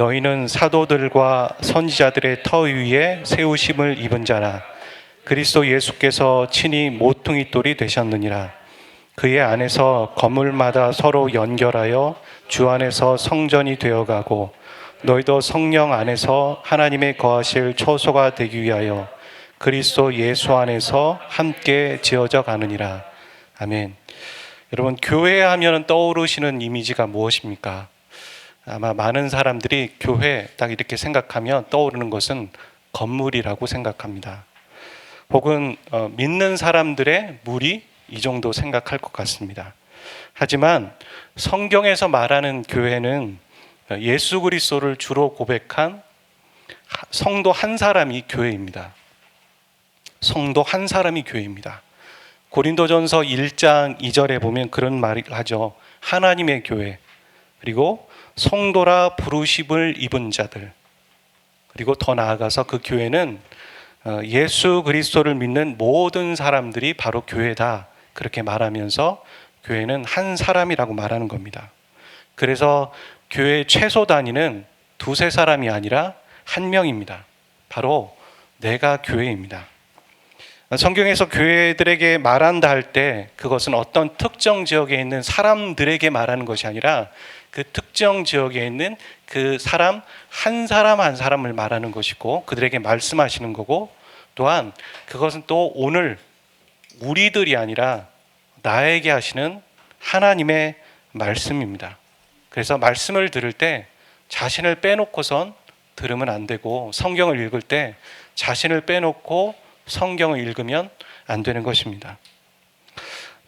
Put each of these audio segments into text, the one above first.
너희는 사도들과 선지자들의 터 위에 세우심을 입은 자라 그리스도 예수께서 친히 모퉁이 돌이 되셨느니라 그의 안에서 건물마다 서로 연결하여 주 안에서 성전이 되어가고 너희도 성령 안에서 하나님의 거하실 처소가 되기 위하여 그리스도 예수 안에서 함께 지어져 가느니라 아멘. 여러분 교회 하면 떠오르시는 이미지가 무엇입니까? 아마 많은 사람들이 교회 딱 이렇게 생각하면 떠오르는 것은 건물이라고 생각합니다. 혹은 어, 믿는 사람들의 무리 이 정도 생각할 것 같습니다. 하지만 성경에서 말하는 교회는 예수 그리스도를 주로 고백한 성도 한 사람이 교회입니다. 성도 한 사람이 교회입니다. 고린도전서 1장 2절에 보면 그런 말을 하죠. 하나님의 교회 그리고 성도라 부르심을 입은 자들 그리고 더 나아가서 그 교회는 어, 예수 그리스도를 믿는 모든 사람들이 바로 교회다 그렇게 말하면서 교회는 한 사람이라고 말하는 겁니다. 그래서 교회 최소 단위는 두세 사람이 아니라 한 명입니다. 바로 내가 교회입니다. 성경에서 교회들에게 말한다 할 때 그것은 어떤 특정 지역에 있는 사람들에게 말하는 것이 아니라 그 특정 지역에 있는 그 사람 한 사람 한 사람을 말하는 것이고 그들에게 말씀하시는 거고 또한 그것은 또 오늘 우리들이 아니라 나에게 하시는 하나님의 말씀입니다. 그래서 말씀을 들을 때 자신을 빼놓고선 들으면 안 되고 성경을 읽을 때 자신을 빼놓고 성경을 읽으면 안 되는 것입니다.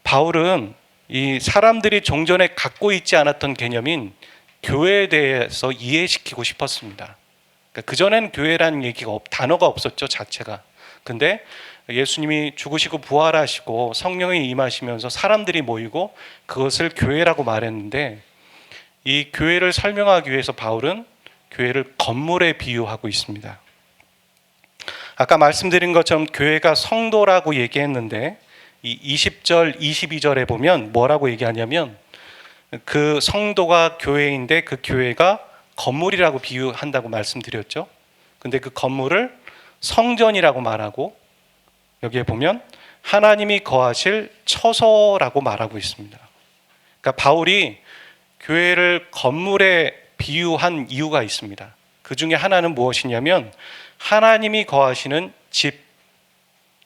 바울은 이 사람들이 종전에 갖고 있지 않았던 개념인 교회에 대해서 이해시키고 싶었습니다. 그러니까 그전엔 교회라는 얘기가 없, 단어가 없었죠, 자체가. 근데 예수님이 죽으시고 부활하시고 성령이 임하시면서 사람들이 모이고 그것을 교회라고 말했는데 이 교회를 설명하기 위해서 바울은 교회를 건물에 비유하고 있습니다. 아까 말씀드린 것처럼 교회가 성도라고 얘기했는데 이 20절, 22절에 보면 뭐라고 얘기하냐면 그 성도가 교회인데 그 교회가 건물이라고 비유한다고 말씀드렸죠. 근데 그 건물을 성전이라고 말하고 여기에 보면 하나님이 거하실 처소라고 말하고 있습니다. 그러니까 바울이 교회를 건물에 비유한 이유가 있습니다. 그 중에 하나는 무엇이냐면 하나님이 거하시는 집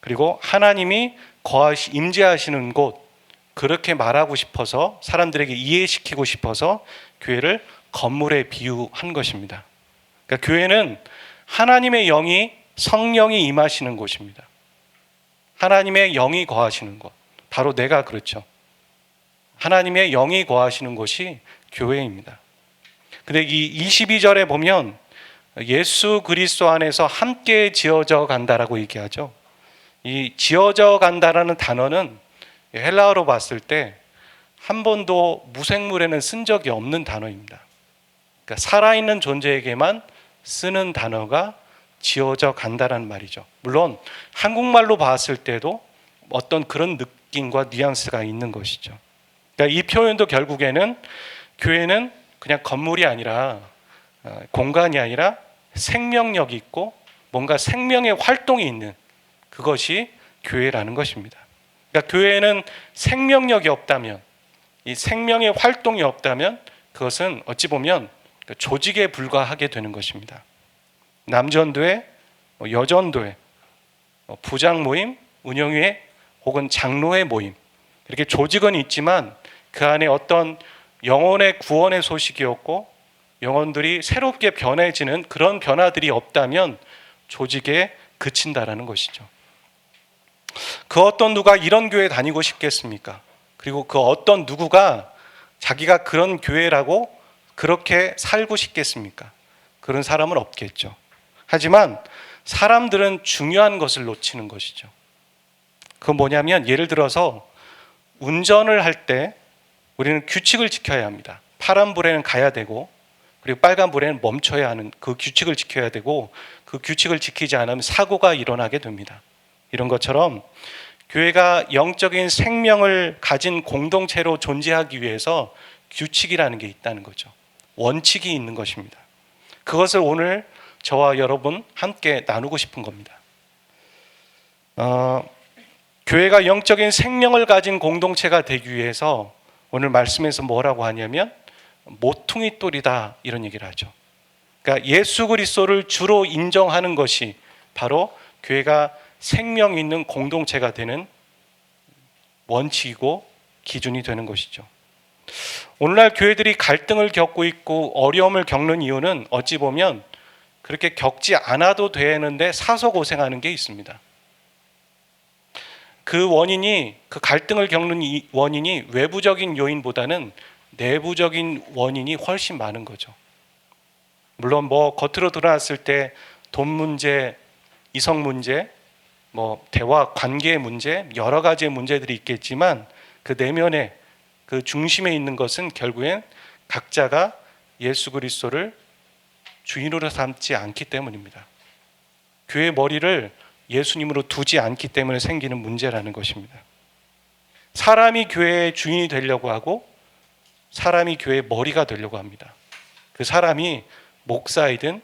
그리고 하나님이 거하시 임재하시는 곳 그렇게 말하고 싶어서 사람들에게 이해시키고 싶어서 교회를 건물에 비유한 것입니다. 그러니까 교회는 하나님의 영이 성령이 임하시는 곳입니다. 하나님의 영이 거하시는 곳. 바로 내가 그렇죠. 하나님의 영이 거하시는 곳이 교회입니다. 근데 이 22절에 보면 예수 그리스도 안에서 함께 지어져 간다라고 얘기하죠. 이 지어져 간다라는 단어는 헬라어로 봤을 때 한 번도 무생물에는 쓴 적이 없는 단어입니다. 그러니까 살아있는 존재에게만 쓰는 단어가 지어져 간다라는 말이죠. 물론 한국말로 봤을 때도 어떤 그런 느낌과 뉘앙스가 있는 것이죠. 그러니까 이 표현도 결국에는 교회는 그냥 건물이 아니라 어, 공간이 아니라 생명력이 있고 뭔가 생명의 활동이 있는 그것이 교회라는 것입니다. 그러니까 교회는 생명력이 없다면 이 생명의 활동이 없다면 그것은 어찌 보면 조직에 불과하게 되는 것입니다. 남전도회, 뭐 여전도회, 뭐 부장 모임, 운영회 혹은 장로회 모임 이렇게 조직은 있지만 그 안에 어떤 영혼의 구원의 소식이 없고 영혼들이 새롭게 변해지는 그런 변화들이 없다면 조직에 그친다라는 것이죠. 그 어떤 누가 이런 교회 다니고 싶겠습니까? 그리고 그 어떤 누구가 자기가 그런 교회라고 그렇게 살고 싶겠습니까? 그런 사람은 없겠죠. 하지만 사람들은 중요한 것을 놓치는 것이죠. 그건 뭐냐면 예를 들어서 운전을 할 때 우리는 규칙을 지켜야 합니다. 파란 불에는 가야 되고 그리고 빨간 불에는 멈춰야 하는 그 규칙을 지켜야 되고 그 규칙을 지키지 않으면 사고가 일어나게 됩니다. 이런 것처럼 교회가 영적인 생명을 가진 공동체로 존재하기 위해서 규칙이라는 게 있다는 거죠. 원칙이 있는 것입니다. 그것을 오늘 저와 여러분 함께 나누고 싶은 겁니다. 어, 교회가 영적인 생명을 가진 공동체가 되기 위해서 오늘 말씀에서 뭐라고 하냐면 모퉁이 돌이다 이런 얘기를 하죠. 그러니까 예수 그리스도를 주로 인정하는 것이 바로 교회가 생명 있는 공동체가 되는 원칙이고 기준이 되는 것이죠. 오늘날 교회들이 갈등을 겪고 있고 어려움을 겪는 이유는 어찌 보면 그렇게 겪지 않아도 되는데 사서 고생하는 게 있습니다. 그 원인이 그 갈등을 겪는 이 원인이 외부적인 요인보다는 내부적인 원인이 훨씬 많은 거죠. 물론 뭐 겉으로 드러났을 때 돈 문제, 이성 문제, 뭐 대화 관계 문제 여러 가지의 문제들이 있겠지만 그 내면에 그 중심에 있는 것은 결국엔 각자가 예수 그리스도를 주인으로 삼지 않기 때문입니다. 교회 머리를 예수님으로 두지 않기 때문에 생기는 문제라는 것입니다. 사람이 교회의 주인이 되려고 하고 사람이 교회의 머리가 되려고 합니다. 그 사람이 목사이든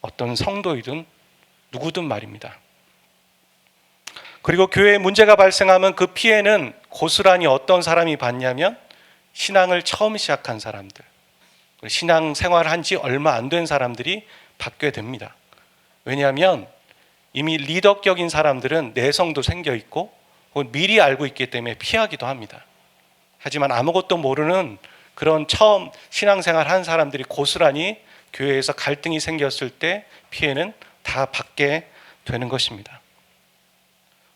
어떤 성도이든 누구든 말입니다. 그리고 교회에 문제가 발생하면 그 피해는 고스란히 어떤 사람이 받냐면 신앙을 처음 시작한 사람들, 신앙 생활 한지 얼마 안 된 사람들이 받게 됩니다. 왜냐하면 이미 리더격인 사람들은 내성도 생겨 있고 미리 알고 있기 때문에 피하기도 합니다. 하지만 아무것도 모르는 그런 처음 신앙생활 한 사람들이 고스란히 교회에서 갈등이 생겼을 때 피해는 다 받게 되는 것입니다.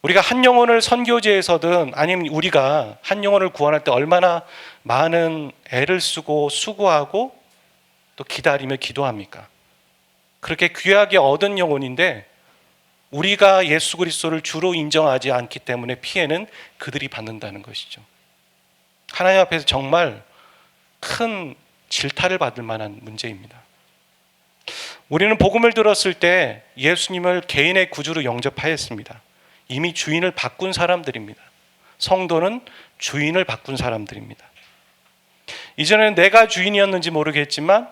우리가 한 영혼을 선교제에서든 아니면 우리가 한 영혼을 구원할 때 얼마나 많은 애를 쓰고 수고하고 또 기다리며 기도합니까? 그렇게 귀하게 얻은 영혼인데 우리가 예수 그리스도를 주로 인정하지 않기 때문에 피해는 그들이 받는다는 것이죠. 하나님 앞에서 정말 큰 질타를 받을 만한 문제입니다. 우리는 복음을 들었을 때 예수님을 개인의 구주로 영접하였습니다. 이미 주인을 바꾼 사람들입니다. 성도는 주인을 바꾼 사람들입니다. 이전에는 내가 주인이었는지 모르겠지만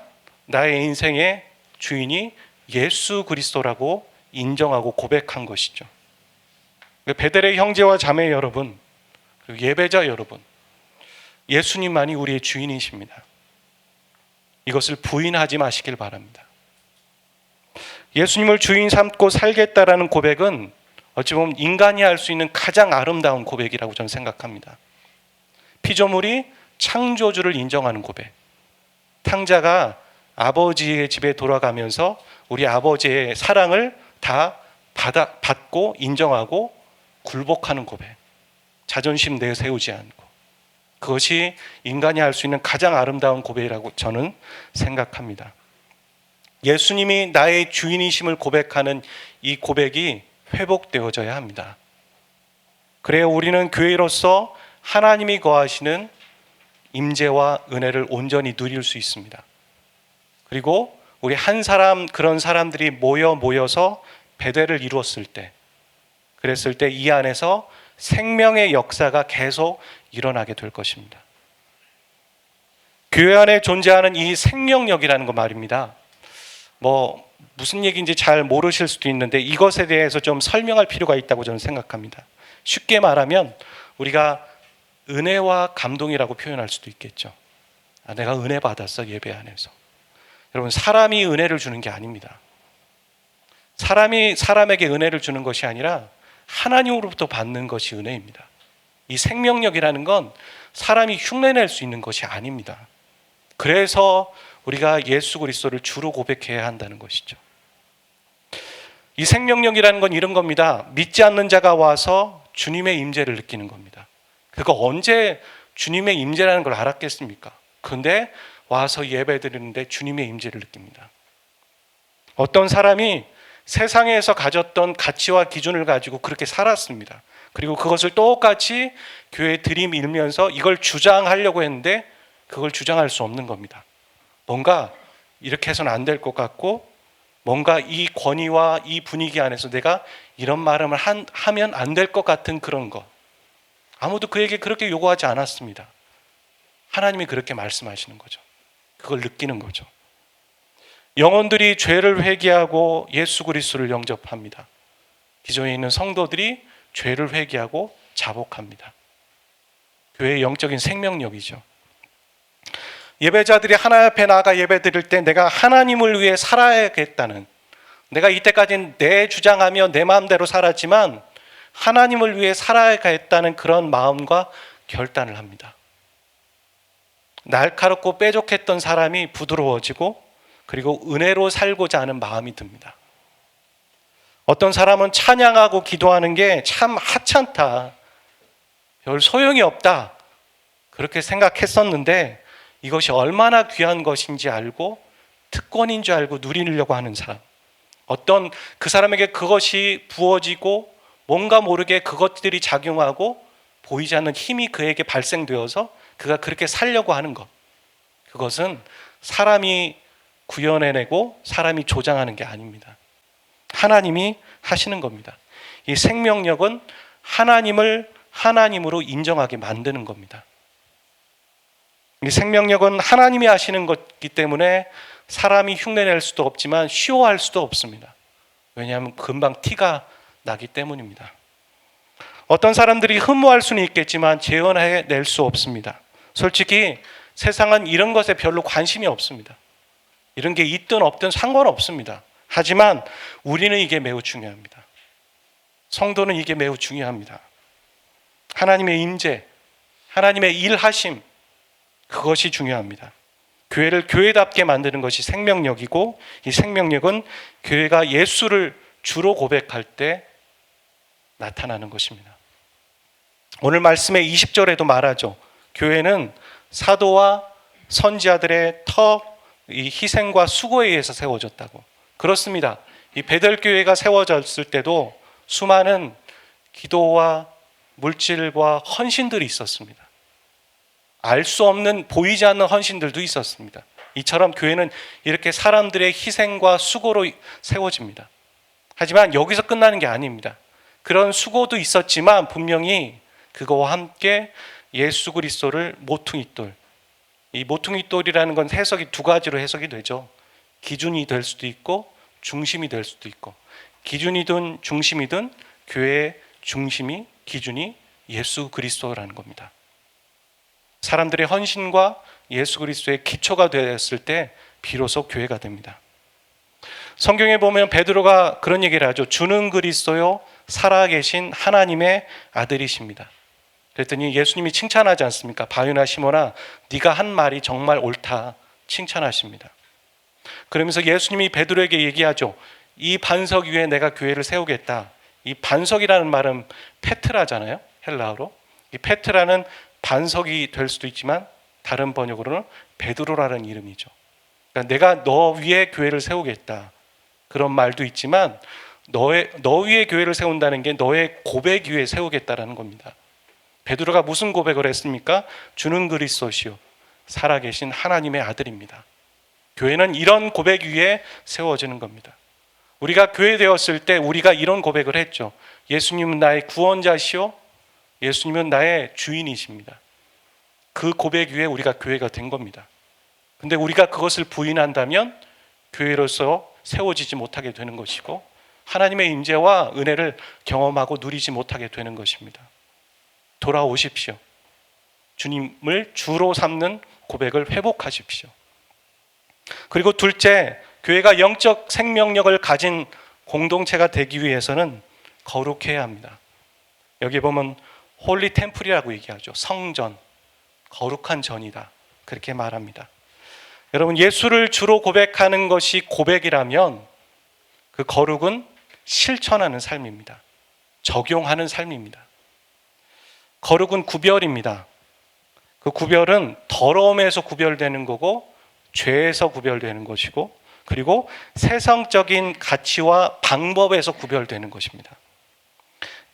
나의 인생의 주인이 예수 그리스도라고 인정하고 고백한 것이죠. 베델의 형제와 자매 여러분, 예배자 여러분, 예수님만이 우리의 주인이십니다. 이것을 부인하지 마시길 바랍니다. 예수님을 주인 삼고 살겠다라는 고백은 어찌 보면 인간이 할 수 있는 가장 아름다운 고백이라고 저는 생각합니다. 피조물이 창조주를 인정하는 고백. 탕자가 아버지의 집에 돌아가면서 우리 아버지의 사랑을 다 받아, 받고 인정하고 굴복하는 고백. 자존심 내세우지 않고. 그것이 인간이 할 수 있는 가장 아름다운 고백이라고 저는 생각합니다. 예수님이 나의 주인이심을 고백하는 이 고백이 회복되어져야 합니다. 그래야 우리는 교회로서 하나님이 거하시는 임재와 은혜를 온전히 누릴 수 있습니다. 그리고 우리 한 사람 그런 사람들이 모여 모여서 배대를 이루었을 때 그랬을 때 이 안에서 생명의 역사가 계속 일어나게 될 것입니다. 교회 안에 존재하는 이 생명력이라는 거 말입니다. 뭐 무슨 얘기인지 잘 모르실 수도 있는데 이것에 대해서 좀 설명할 필요가 있다고 저는 생각합니다. 쉽게 말하면 우리가 은혜와 감동이라고 표현할 수도 있겠죠. 아, 내가 은혜 받았어 예배 안에서. 여러분 사람이 은혜를 주는 게 아닙니다. 사람이 사람에게 은혜를 주는 것이 아니라 하나님으로부터 받는 것이 은혜입니다. 이 생명력이라는 건 사람이 흉내낼 수 있는 것이 아닙니다. 그래서 우리가 예수 그리스도를 주로 고백해야 한다는 것이죠. 이 생명력이라는 건 이런 겁니다. 믿지 않는 자가 와서 주님의 임재를 느끼는 겁니다. 그거 언제 주님의 임재라는 걸 알았겠습니까? 근데 와서 예배 드리는데 주님의 임재를 느낍니다. 어떤 사람이 세상에서 가졌던 가치와 기준을 가지고 그렇게 살았습니다. 그리고 그것을 똑같이 교회에 들이밀면서 이걸 주장하려고 했는데 그걸 주장할 수 없는 겁니다. 뭔가 이렇게 해서는 안 될 것 같고 뭔가 이 권위와 이 분위기 안에서 내가 이런 말을 한, 하면 안 될 것 같은 그런 것. 아무도 그에게 그렇게 요구하지 않았습니다. 하나님이 그렇게 말씀하시는 거죠. 그걸 느끼는 거죠. 영혼들이 죄를 회개하고 예수 그리스도를 영접합니다. 기존에 있는 성도들이 죄를 회개하고 자복합니다. 교회의 영적인 생명력이죠. 예배자들이 하나님 앞에 나가 예배 드릴 때 내가 하나님을 위해 살아야겠다는 내가 이때까지는 내 주장하며 내 마음대로 살았지만 하나님을 위해 살아야겠다는 그런 마음과 결단을 합니다. 날카롭고 뾰족했던 사람이 부드러워지고 그리고 은혜로 살고자 하는 마음이 듭니다. 어떤 사람은 찬양하고 기도하는 게 참 하찮다. 별 소용이 없다. 그렇게 생각했었는데 이것이 얼마나 귀한 것인지 알고 특권인 줄 알고 누리려고 하는 사람. 어떤 그 사람에게 그것이 부어지고 뭔가 모르게 그것들이 작용하고 보이지 않는 힘이 그에게 발생되어서 그가 그렇게 살려고 하는 것. 그것은 사람이 구현해내고 사람이 조장하는 게 아닙니다. 하나님이 하시는 겁니다. 이 생명력은 하나님을 하나님으로 인정하게 만드는 겁니다. 이 생명력은 하나님이 하시는 것이기 때문에 사람이 흉내낼 수도 없지만 쉬워할 수도 없습니다. 왜냐하면 금방 티가 나기 때문입니다. 어떤 사람들이 흠모할 수는 있겠지만 재현해 낼 수 없습니다. 솔직히 세상은 이런 것에 별로 관심이 없습니다. 이런 게 있든 없든 상관없습니다. 하지만 우리는 이게 매우 중요합니다. 성도는 이게 매우 중요합니다. 하나님의 임재, 하나님의 일하심, 그것이 중요합니다. 교회를 교회답게 만드는 것이 생명력이고 이 생명력은 교회가 예수를 주로 고백할 때 나타나는 것입니다. 오늘 말씀의 20절에도 말하죠. 교회는 사도와 선지자들의 터, 이 희생과 수고에 의해서 세워졌다고. 그렇습니다. 이 베델교회가 세워졌을 때도 수많은 기도와 물질과 헌신들이 있었습니다. 알 수 없는 보이지 않는 헌신들도 있었습니다. 이처럼 교회는 이렇게 사람들의 희생과 수고로 세워집니다. 하지만 여기서 끝나는 게 아닙니다. 그런 수고도 있었지만 분명히 그거와 함께 예수 그리스도를 모퉁이돌. 이 모퉁이돌이라는 건 해석이 두 가지로 해석이 되죠. 기준이 될 수도 있고 중심이 될 수도 있고 기준이든 중심이든 교회의 중심이 기준이 예수 그리스도라는 겁니다. 사람들의 헌신과 예수 그리스도의 기초가 되었을 때 비로소 교회가 됩니다. 성경에 보면 베드로가 그런 얘기를 하죠. 주는 그리스도요 살아계신 하나님의 아들이십니다. 그랬더니 예수님이 칭찬하지 않습니까? 바유나 시모나 네가 한 말이 정말 옳다 칭찬하십니다. 그러면서 예수님이 베드로에게 얘기하죠. 이 반석 위에 내가 교회를 세우겠다. 이 반석이라는 말은 페트라잖아요. 헬라어로. 이 페트라는 반석이 될 수도 있지만 다른 번역으로는 베드로라는 이름이죠. 그러니까 내가 너 위에 교회를 세우겠다. 그런 말도 있지만 너의 너 위에 교회를 세운다는 게 너의 고백 위에 세우겠다라는 겁니다. 베드로가 무슨 고백을 했습니까? 주는 그리스도시요 살아계신 하나님의 아들입니다. 교회는 이런 고백 위에 세워지는 겁니다. 우리가 교회 되었을 때 우리가 이런 고백을 했죠. 예수님은 나의 구원자시요 예수님은 나의 주인이십니다. 그 고백 위에 우리가 교회가 된 겁니다. 근데 우리가 그것을 부인한다면 교회로서 세워지지 못하게 되는 것이고 하나님의 임재와 은혜를 경험하고 누리지 못하게 되는 것입니다. 돌아오십시오. 주님을 주로 삼는 고백을 회복하십시오. 그리고 둘째, 교회가 영적 생명력을 가진 공동체가 되기 위해서는 거룩해야 합니다. 여기 보면 홀리 템플이라고 얘기하죠. 성전, 거룩한 전이다. 그렇게 말합니다. 여러분, 예수를 주로 고백하는 것이 고백이라면 그 거룩은 실천하는 삶입니다. 적용하는 삶입니다. 거룩은 구별입니다. 그 구별은 더러움에서 구별되는 거고 죄에서 구별되는 것이고 그리고 세상적인 가치와 방법에서 구별되는 것입니다.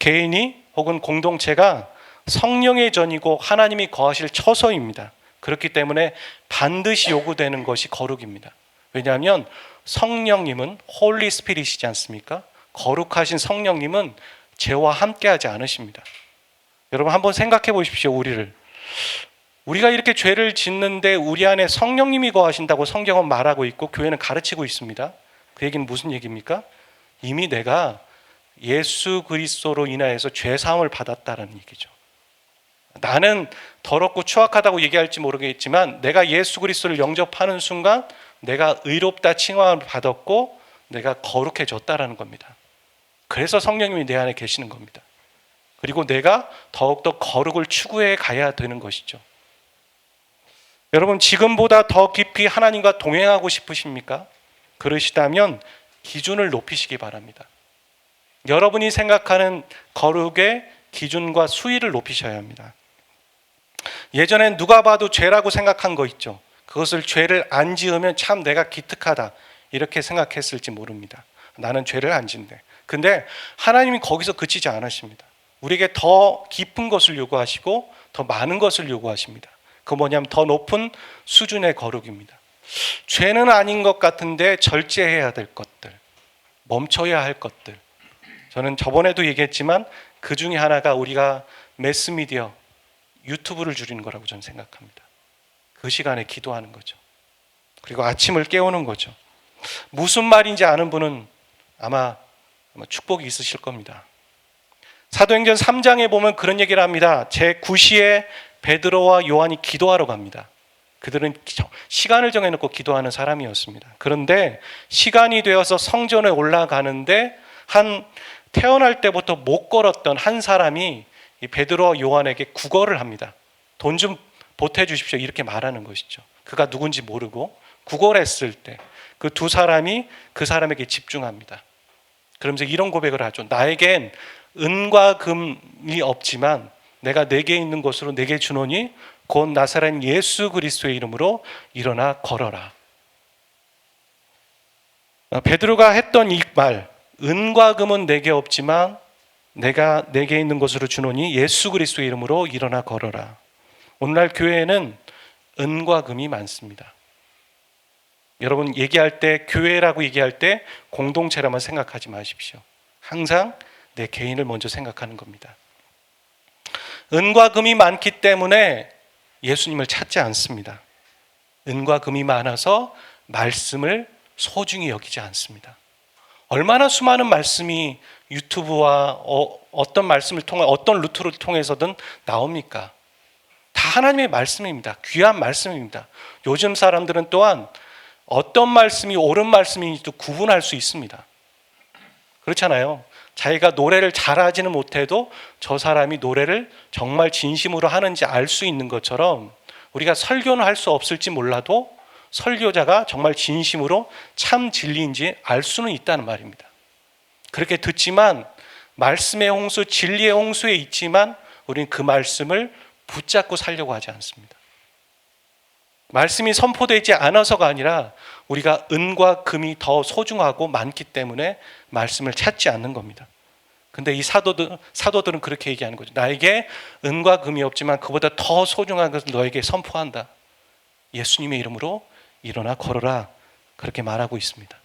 개인이 혹은 공동체가 성령의 전이고 하나님이 거하실 처소입니다. 그렇기 때문에 반드시 요구되는 것이 거룩입니다. 왜냐하면 성령님은 홀리 스피릿이지 않습니까? 거룩하신 성령님은 죄와 함께하지 않으십니다. 여러분 한번 생각해 보십시오. 우리를 우리가 이렇게 죄를 짓는데 우리 안에 성령님이 거하신다고 성경은 말하고 있고 교회는 가르치고 있습니다. 그 얘기는 무슨 얘기입니까? 이미 내가 예수 그리스도로 인하여서 죄 사함을 받았다는 얘기죠. 나는 더럽고 추악하다고 얘기할지 모르겠지만 내가 예수 그리스도를 영접하는 순간 내가 의롭다 칭함을 받았고 내가 거룩해졌다라는 겁니다. 그래서 성령님이 내 안에 계시는 겁니다. 그리고 내가 더욱더 거룩을 추구해 가야 되는 것이죠. 여러분 지금보다 더 깊이 하나님과 동행하고 싶으십니까? 그러시다면 기준을 높이시기 바랍니다. 여러분이 생각하는 거룩의 기준과 수위를 높이셔야 합니다. 예전엔 누가 봐도 죄라고 생각한 거 있죠. 그것을 죄를 안 지으면 참 내가 기특하다. 이렇게 생각했을지 모릅니다. 나는 죄를 안 짓네. 근데 하나님이 거기서 그치지 않으십니다. 우리에게 더 깊은 것을 요구하시고 더 많은 것을 요구하십니다. 그 뭐냐면 더 높은 수준의 거룩입니다. 죄는 아닌 것 같은데 절제해야 될 것들, 멈춰야 할 것들. 저는 저번에도 얘기했지만 그 중에 하나가 우리가 매스미디어, 유튜브를 줄이는 거라고 저는 생각합니다. 그 시간에 기도하는 거죠. 그리고 아침을 깨우는 거죠. 무슨 말인지 아는 분은 아마 아마 축복이 있으실 겁니다. 사도행전 3장에 보면 그런 얘기를 합니다. 제 9시에 베드로와 요한이 기도하러 갑니다. 그들은 시간을 정해놓고 기도하는 사람이었습니다. 그런데 시간이 되어서 성전에 올라가는데 한 태어날 때부터 못 걸었던 한 사람이 이 베드로와 요한에게 구걸을 합니다. 돈 좀 보태 주십시오. 이렇게 말하는 것이죠. 그가 누군지 모르고 구걸했을 때 그 두 사람이 그 사람에게 집중합니다. 그러면서 이런 고백을 하죠. 나에겐 은과 금이 없지만 내가 내게 있는 것으로 내게 주노니 곧 나사렛 예수 그리스도의 이름으로 일어나 걸어라. 어, 베드로가 했던 이 말, 은과 금은 내게 없지만 내가 내게 있는 것으로 주노니 예수 그리스도의 이름으로 일어나 걸어라. 오늘날 교회에는 은과 금이 많습니다. 여러분 얘기할 때 교회라고 얘기할 때 공동체라만 생각하지 마십시오. 항상 내 개인을 먼저 생각하는 겁니다. 은과 금이 많기 때문에 예수님을 찾지 않습니다. 은과 금이 많아서 말씀을 소중히 여기지 않습니다. 얼마나 수많은 말씀이 유튜브와 어, 떤 말씀을 통해 어떤 루트를 통해서든 나옵니까? 다 하나님의 말씀입니다. 귀한 말씀입니다. 요즘 사람들은 또한 어떤 말씀이 옳은 말씀인지도 구분할 수 있습니다. 그렇잖아요. 자기가 노래를 잘하지는 못해도 저 사람이 노래를 정말 진심으로 하는지 알 수 있는 것처럼 우리가 설교는 할 수 없을지 몰라도 설교자가 정말 진심으로 참 진리인지 알 수는 있다는 말입니다. 그렇게 듣지만 말씀의 홍수, 진리의 홍수에 있지만 우리는 그 말씀을 붙잡고 살려고 하지 않습니다. 말씀이 선포되지 않아서가 아니라 우리가 은과 금이 더 소중하고 많기 때문에 말씀을 찾지 않는 겁니다. 근데 이 사도들, 사도들은 그렇게 얘기하는 거죠. 나에게 은과 금이 없지만 그보다 더 소중한 것을 너에게 선포한다. 예수님의 이름으로 일어나 걸어라. 그렇게 말하고 있습니다.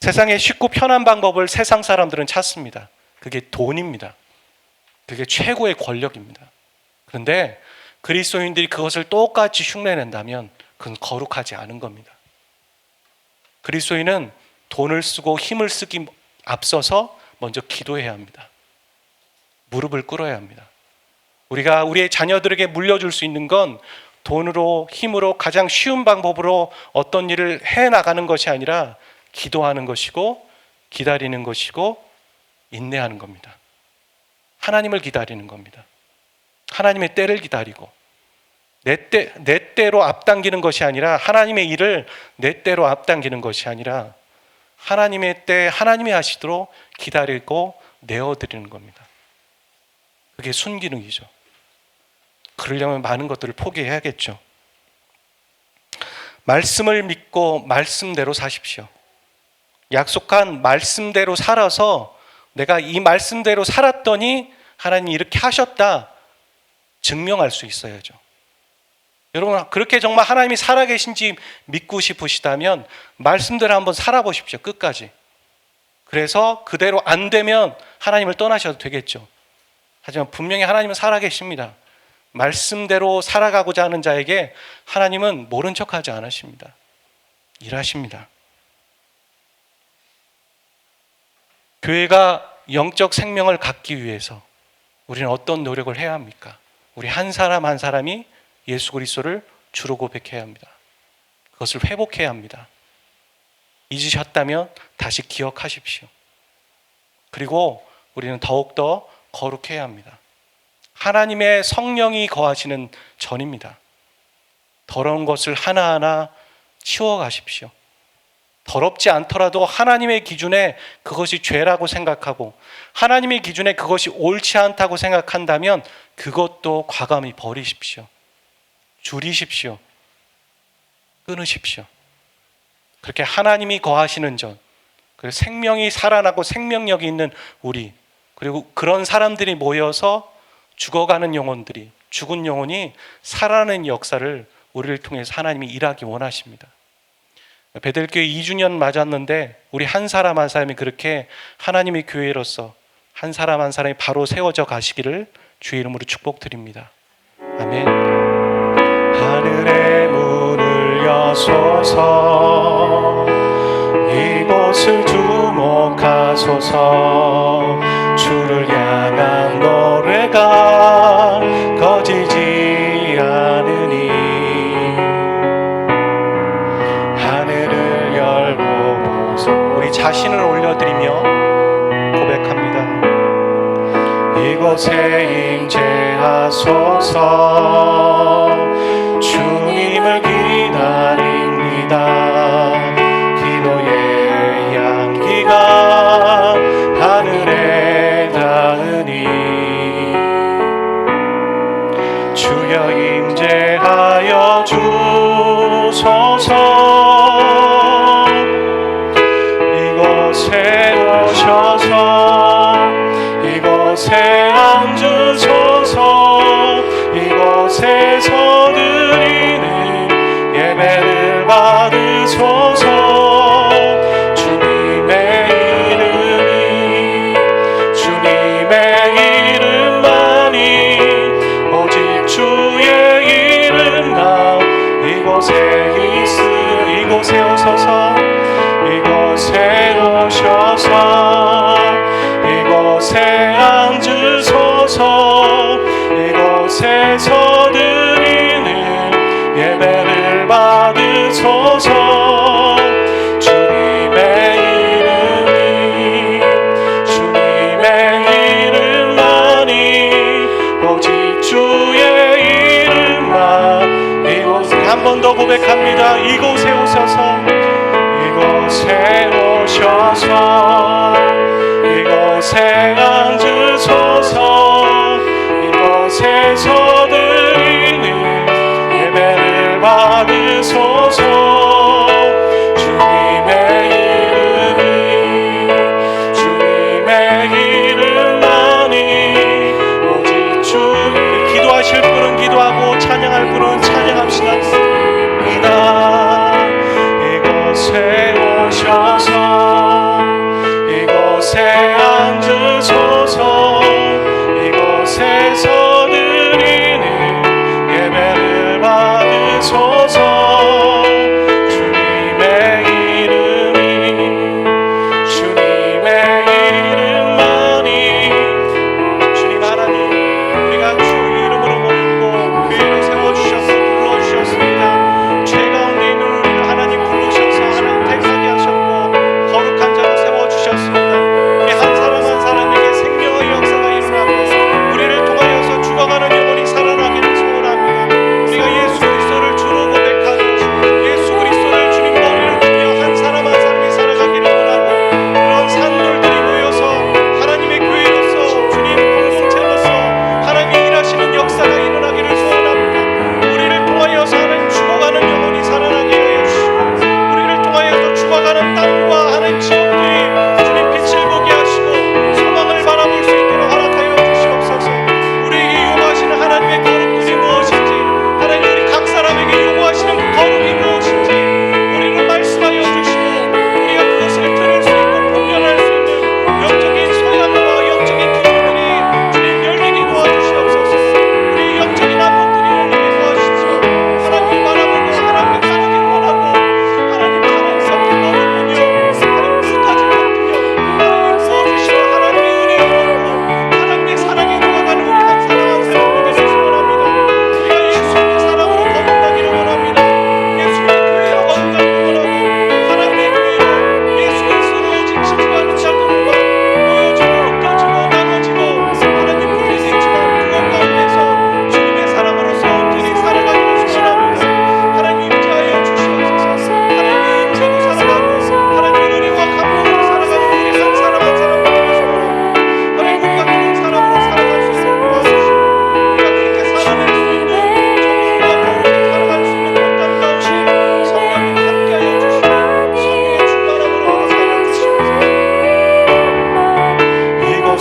세상에 쉽고 편한 방법을 세상 사람들은 찾습니다. 그게 돈입니다. 그게 최고의 권력입니다. 그런데 그리스도인들이 그것을 똑같이 흉내낸다면 그건 거룩하지 않은 겁니다. 그리스도인은 돈을 쓰고 힘을 쓰기 앞서서 먼저 기도해야 합니다. 무릎을 꿇어야 합니다. 우리가 우리의 자녀들에게 물려줄 수 있는 건 돈으로 힘으로 가장 쉬운 방법으로 어떤 일을 해 나가는 것이 아니라 기도하는 것이고 기다리는 것이고 인내하는 겁니다. 하나님을 기다리는 겁니다. 하나님의 때를 기다리고 내, 때, 내 때로 앞당기는 것이 아니라 하나님의 일을 내 때로 앞당기는 것이 아니라 하나님의 때 하나님이 하시도록 기다리고 내어드리는 겁니다. 그게 순기능이죠. 그러려면 많은 것들을 포기해야겠죠. 말씀을 믿고 말씀대로 사십시오. 약속한 말씀대로 살아서 내가 이 말씀대로 살았더니 하나님 이렇게 하셨다 증명할 수 있어야죠. 여러분 그렇게 정말 하나님이 살아계신지 믿고 싶으시다면 말씀대로 한번 살아보십시오 끝까지. 그래서 그대로 안 되면 하나님을 떠나셔도 되겠죠. 하지만 분명히 하나님은 살아계십니다. 말씀대로 살아가고자 하는 자에게 하나님은 모른 척하지 않으십니다. 일하십니다. 교회가 영적 생명을 갖기 위해서 우리는 어떤 노력을 해야 합니까? 우리 한 사람 한 사람이 예수 그리스도를 주로 고백해야 합니다. 그것을 회복해야 합니다. 잊으셨다면 다시 기억하십시오. 그리고 우리는 더욱더 거룩해야 합니다. 하나님의 성령이 거하시는 전입니다. 더러운 것을 하나하나 치워 가십시오. 더럽지 않더라도 하나님의 기준에 그것이 죄라고 생각하고 하나님의 기준에 그것이 옳지 않다고 생각한다면 그것도 과감히 버리십시오. 줄이십시오. 끊으십시오. 그렇게 하나님이 거하시는 전, 생명이 살아나고 생명력이 있는 우리, 그리고 그런 사람들이 모여서 죽어가는 영혼들이, 죽은 영혼이 살아나는 역사를 우리를 통해서 하나님이 일하기 원하십니다. 베델교회 2주년 맞았는데 우리 한 사람 한 사람이 그렇게 하나님의 교회로서 한 사람 한 사람이 바로 세워져 가시기를 주의 이름으로 축복드립니다. 아멘. 하늘의 문을 여소서 이곳을 주목하소서 이곳에 임재하소서 받으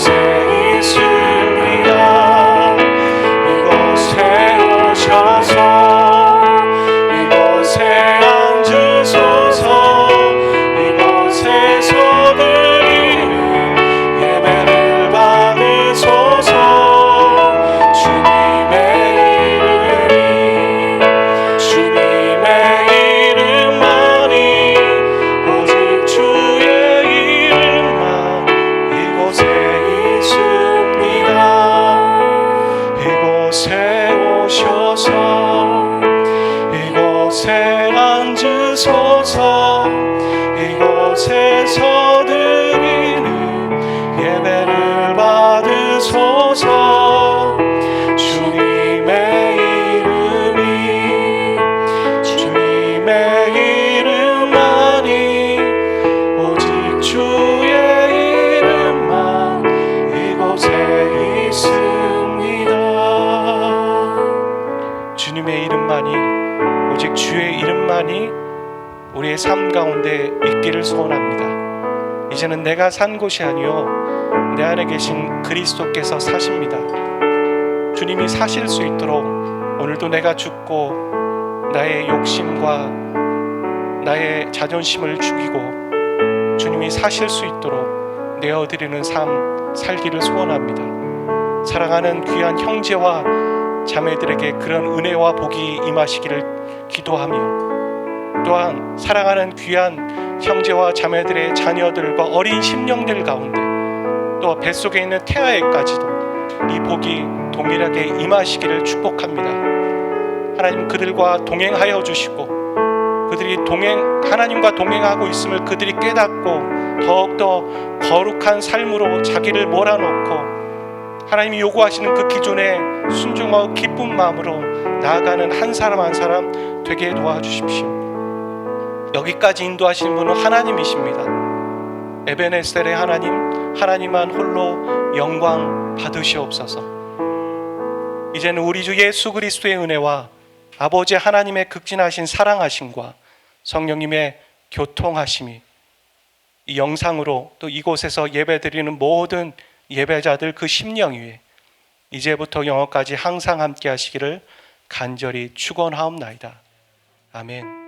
Say 우리의 삶 가운데 있기를 소원합니다 이제는 내가 산 곳이 아니요 내 안에 계신 그리스도께서 사십니다. 주님이 사실 수 있도록 오늘도 내가 죽고 나의 욕심과 나의 자존심을 죽이고 주님이 사실 수 있도록 내어드리는 삶 살기를 소원합니다. 사랑하는 귀한 형제와 자매들에게 그런 은혜와 복이 임하시기를 기도하며 또한 사랑하는 귀한 형제와 자매들의 자녀들과 어린 심령들 가운데 또 뱃속에 있는 태아에까지도 이 복이 동일하게 임하시기를 축복합니다. 하나님 그들과 동행하여 주시고 그들이 동행 하나님과 동행하고 있음을 그들이 깨닫고 더욱더 거룩한 삶으로 자기를 몰아넣고 하나님이 요구하시는 그 기준에 순종하고 기쁜 마음으로 나아가는 한 사람 한 사람 되게 도와주십시오. 여기까지 인도하시는 분은 하나님이십니다. 에베네셀의 하나님, 하나님만 홀로 영광 받으시옵소서. 이제는 우리 주 예수 그리스도의 은혜와 아버지 하나님의 극진하신 사랑하심과 성령님의 교통하심이 이 영상으로 또 이곳에서 예배드리는 모든 예배자들 그 심령 위에 이제부터 영원까지 항상 함께 하시기를 간절히 축원하옵나이다. 아멘.